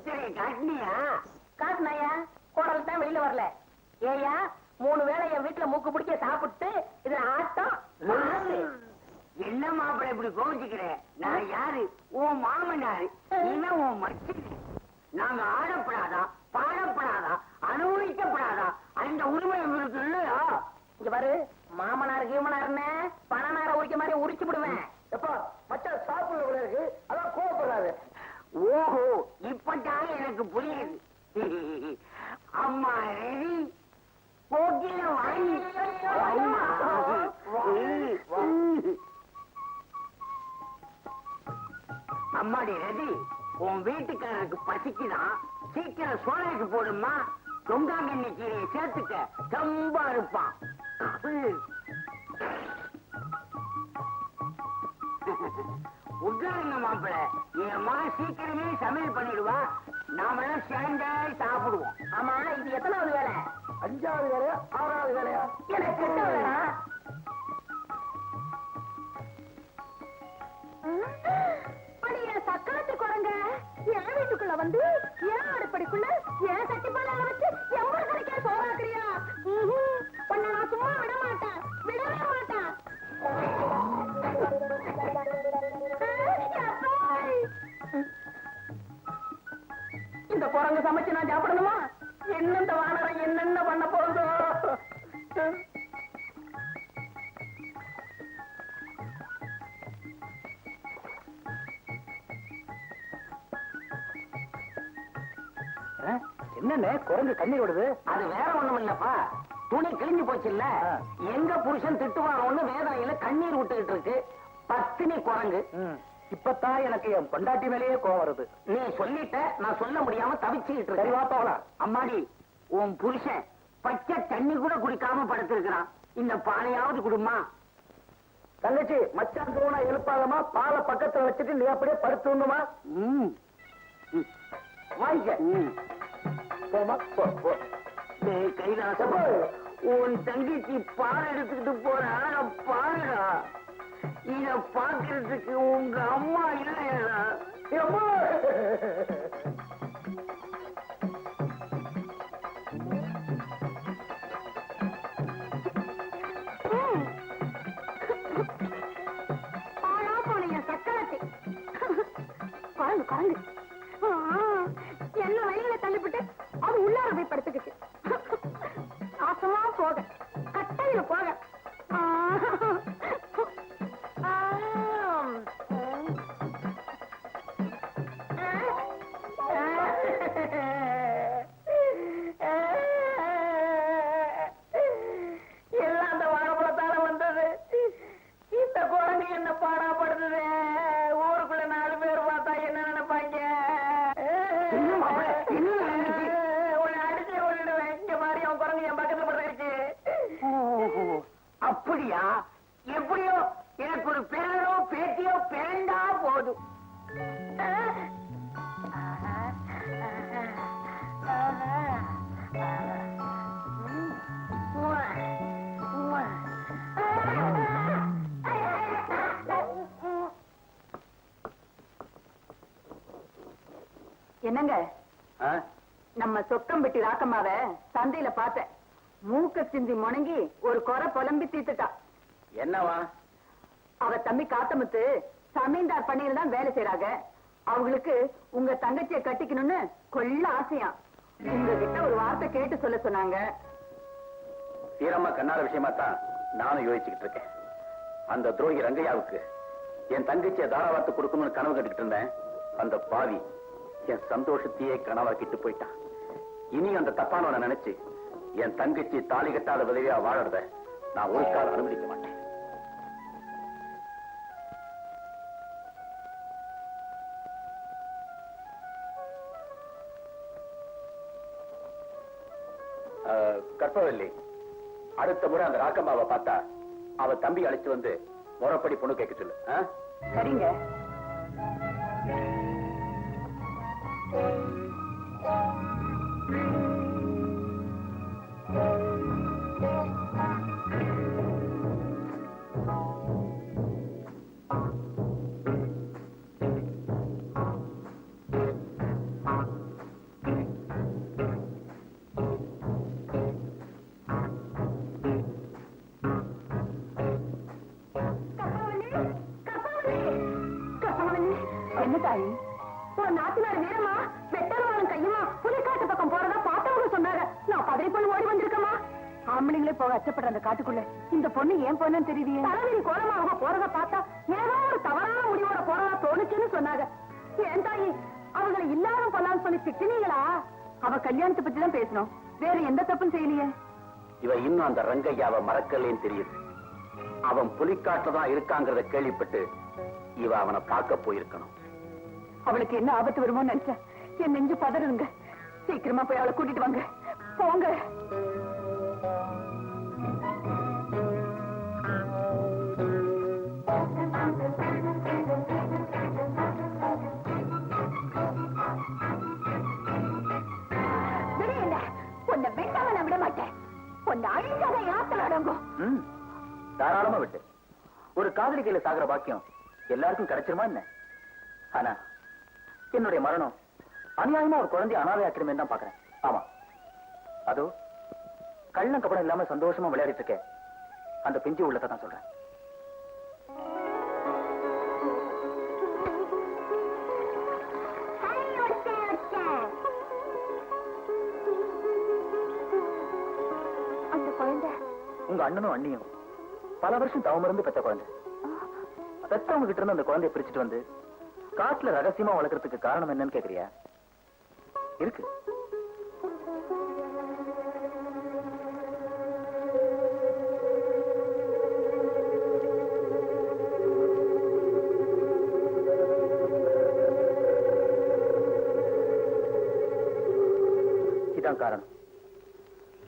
முத்திரையை காட்டினியா காசுனாயா குடல் தான் வெளியில வரல. ஏயா மூணு வேளை என் வீட்டுல மூக்கு பிடிக்க சாப்பிட்டு இதுல ஆட்டம். என்ன மாப்பிள்ள இப்படி கோவிச்சுக்கிற நான் யாரு? உன் மாமனாரு நீனா உன் மச்சி நாங்க ஆடப்படாதா? பாடப்படாதா? அனுபவிக்கப்படாதா? அந்த உரிமை இவருக்கு இல்லையா? இங்க பாரு மாமனார் கீமனார்னு உன் வீட்டுக்காரருக்கு பசிக்குதான் சீக்கிரம் சோழைக்கு போடுமா தொங்காங்கண்ணி கீரையை சேர்த்துக்க. ரொம்ப இருப்பான். உட்காருங்க மாப்பிள்ள என் மா சீக்கிரமே சமையல் பண்ணிடுவா. நாமெல்லாம் சேர்ந்தே சாப்பிடுவோம். ஆமா இது எத்தனாவது வேலை? அஞ்சாவது வேலையா? ஆறாவது வேலையா? எனக்கு எத்தனை வேலைடா? அடியே சக்கரத்து குரங்க. என் வீட்டுக்குள்ள வந்து என் அடுப்படிக்குள்ள என் சட்டிப்பால வச்சு எவ்வளவு கிடைக்க சோறாக்குறியா? உன்னை நான் சும்மா விட மாட்டேன். விடவே மாட்டேன். இந்த குரங்கு சமைச்சு நான் சாப்பிடணுமா? என்னென்ன வானரை வானரம் என்னென்ன பண்ண என்னண்ணே குரங்கு கண்ணீர் விடுது அது வேற ஒண்ணும் இல்லப்பா துணி கிழிஞ்சு போச்சு இல்ல. எங்க புருஷன் திட்டுவானோன்னு வேதனையில கண்ணீர் விட்டுக்கிட்டு இருக்கு பத்தினி குரங்கு. இப்பதான் எனக்கு என் பொண்டாட்டி மேலேயே கோவம் வருது. நீ சொல்லிட்ட நான் சொல்ல முடியாம தவிச்சுக்கிட்டு இருக்கேன் போகலாம். அம்மாடி உன் புருஷன் பச்சை தண்ணி கூட குடிக்காம படுத்திருக்கிறான். இந்த பானையாவது குடுமா? தங்கச்சி மச்சான் தூணா எழுப்பாதமா பாலை பக்கத்துல வச்சுட்டு நீ அப்படியே படுத்துணுமா ம். போமா போ போ. கைலாசம். உன் தங்கச்சி பால் எடுத்துக்கிட்டு போற அழக பாருடா. இத பாக்குறதுக்கு உங்க அம்மா இல்லையா எம்மா! ம். ஆளா போன என் சக்கரத்தை. குரங்கு குரங்கு அப்படியா எப்படியோ எனக்கு ஒரு பேரோ பேத்தியோ பிறந்தா போதும் என்னங்க? நம்ம சொக்கம்பட்டி ராக்கம்மாவ சந்தையில பார்த்தேன் மூக்க சிந்தி முணங்கி ஒரு குறை புலம்பி தீத்துட்டா. என்னவா? அவ தம்பி காத்தமுத்து சமீந்தார் பண்ணையில தான் வேலை செய்யறாங்க அவங்களுக்கு உங்க தங்கச்சியை கட்டிக்கணும்னு கொள்ள ஆசையாம் உங்ககிட்ட ஒரு வார்த்தை கேட்டு சொல்ல சொன்னாங்க. சீரம்மா கண்ணால விஷயமா தான் நானும் யோசிச்சுக்கிட்டு இருக்கேன். அந்த துரோகி ரங்கையாவுக்கு என் தங்கச்சியை தாராவாத்து கொடுக்கணும்னு கனவு கட்டுக்கிட்டு இருந்தேன். அந்த பாவி என் சந்தோஷத்தையே கனவாக்கிட்டு போயிட்டான். இனி அந்த தப்பானவனை நினைச்சு என் தங்கச்சி தாலி கட்டாத உதவியா வாழறத நான் ஒரு காலம் அனுமதிக்க மாட்டேன். கற்பவல்லி அடுத்த முறை அந்த ராக்கம்மாவை பார்த்தா அவ தம்பி அழைச்சு வந்து முறப்படி பொண்ணு கேட்க சொல்லு சரிங்க. ஆம்பளைங்களே போக அச்சப்படுற அந்த காட்டுக்குள்ள இந்த பொண்ணு ஏன் பொண்ணுன்னு தெரியலையே தலைவிரி கோலமா அவங்க போறத பார்த்தா ஏதோ ஒரு தவறான முடிவோட போறதா தோணுச்சுன்னு சொன்னாங்க. ஏன் தாயி அவங்களை இல்லாத பண்ணலாம்னு சொல்லி திட்டினீங்களா? அவ கல்யாணத்தை பத்தி தான் பேசணும். வேற எந்த தப்பும் செய்யலையே. இவ இன்னும் அந்த ரங்கையாவை மறக்கலேன்னு தெரியுது. அவன் புலிக்காட்டுல தான் இருக்காங்கிறத கேள்விப்பட்டு இவ அவனை பார்க்க போயிருக்கணும். அவளுக்கு என்ன ஆபத்து வருமோன்னு நினைச்சேன். என் நெஞ்சு பதறுங்க சீக்கிரமா போய் அவளை கூட்டிட்டு வாங்க. போங்க. உன்னை அழிஞ்சாத அடங்கும். ம், தாராளமா விட்டு. ஒரு காதலி கையில சாகுற பாக்கியம் எல்லாருக்கும் கிடைச்சிருமா என்ன? ஆனா என்னுடைய மரணம் அநியாயமா ஒரு குழந்தை அனாதை அனாதையாக்கிடுமே தான் பாக்குறேன் ஆமா. அதோ கள்ளம் கப்படம் இல்லாம சந்தோஷமா விளையாடிட்டு இருக்கேன். அந்த பிஞ்சு உள்ளத்தை தான் சொல்றேன். அண்ணனும் அண்ணியும் பல வருஷம் தவமிருந்து பெத்த குழந்தை. பெத்தவங்க கிட்ட இருந்து அந்த குழந்தைய பிரிச்சுட்டு வந்து காட்டுல ரகசியமா வளர்க்கறதுக்கு காரணம் என்னன்னு கேக்குறியா? இருக்கு. இதான் காரணம்.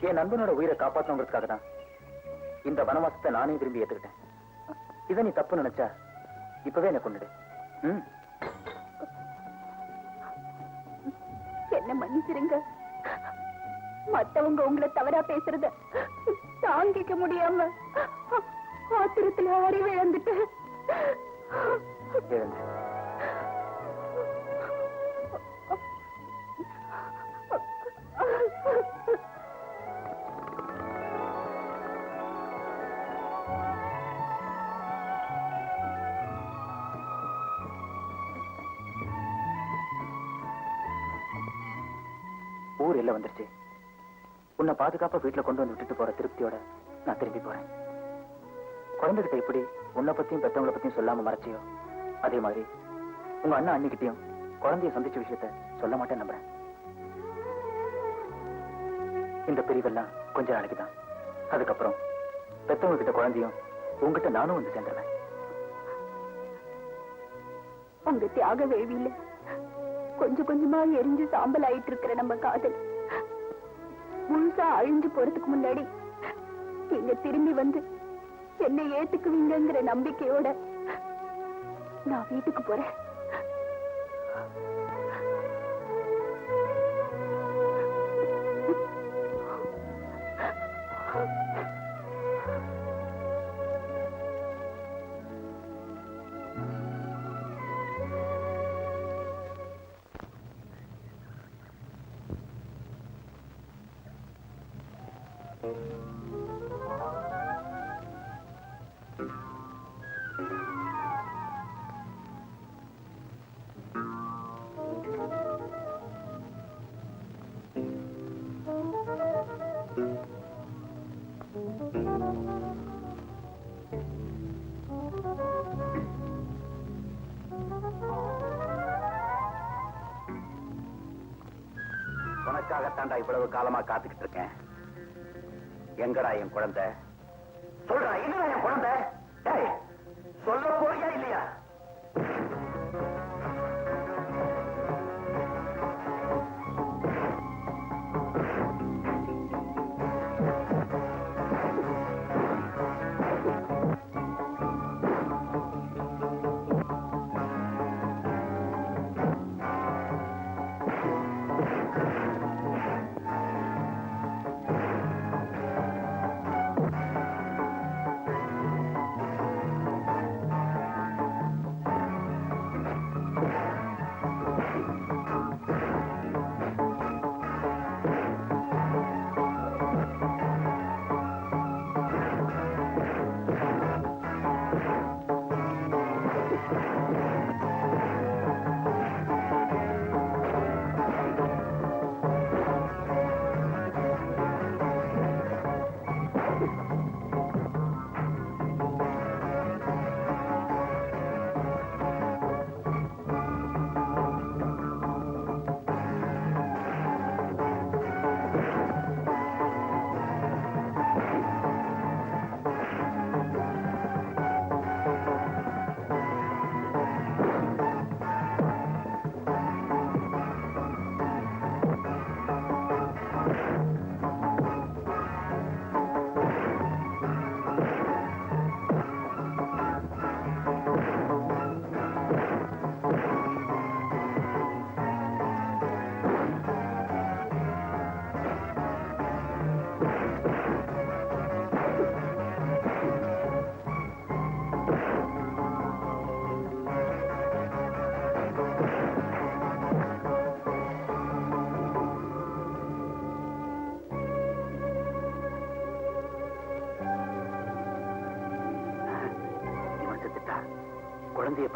என் நண்பனோட உயிரை காப்பாத்தணுங்கிறதுக்காக தான் இந்த வனவாசத்தை நானே விரும்பி ஏத்துக்கிட்டேன். இதை நீ தப்பு நினைச்சா இப்பவே என்ன கொண்டுடு என்ன மன்னிச்சிருங்க. மத்தவங்க உங்களை தவறா பேசுறத தாங்கிக்க முடியாம ஆத்திரத்துல அறிவு இழந்துட்டு ஊர் எல்லை வந்துருச்சு. உன்னை பாதுகாப்பா வீட்டுல கொண்டு வந்து விட்டுட்டு போற திருப்தியோட நான் திரும்பி போறேன். குழந்தைகிட்ட எப்படி உன்னை பத்தியும் பெத்தவங்கள பத்தியும் சொல்லாம மறைச்சியோ? அதே மாதிரி உங்க அண்ணா அண்ணிக்கிட்டையும் குழந்தைய சந்திச்ச விஷயத்த சொல்ல மாட்டேன் நம்புறேன். இந்த பிரிவெல்லாம் கொஞ்ச நாளைக்கு தான். அதுக்கப்புறம் பெத்தவங்க கிட்ட குழந்தையும் உங்ககிட்ட நானும் வந்து சேர்ந்துருவேன். உங்க தியாக வேள்வியில கொஞ்சம் கொஞ்சமா எரிஞ்சு சாம்பல் ஆயிட்டு இருக்கிற நம்ம காதல். முழுசா அழிஞ்சு போறதுக்கு முன்னாடி நீங்க திரும்பி வந்து என்னை ஏத்துக்குவீங்கிற நம்பிக்கையோட நான் வீட்டுக்கு போறேன். உனக்காகத்தாண்டா இவ்வளவு காலமா காத்துக்கிட்டு இருக்கேன். எங்கடா என் குழந்தை? சொல்றா இல்லடா என் குழந்தை? சொல்ல போய்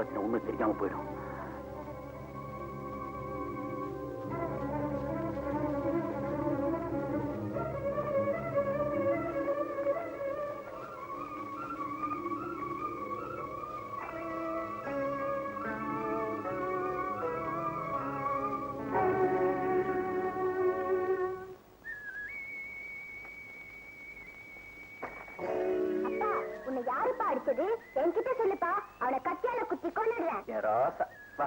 பத்தின உண்மை தெரியாம போயிடும். அப்பா உன்னை யாருப்பா அடிச்சது? என்கிட்ட சொல்லுப்பா. அவனை கத்தியால என் ராசா வா.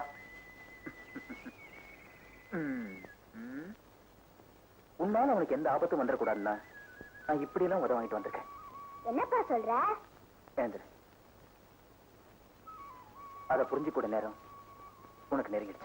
உன்னால அவனுக்கு எந்த ஆபத்தும் வந்துடக்கூடாதுன்னா நான் இப்படி எல்லாம் உதவ வாங்கிட்டு வந்திருக்கேன். என்னப்பா சொல்ற? ஏந்திரு. அதை புரிஞ்சுக்கூட நேரம். உனக்கு நெருங்கிடுச்சு.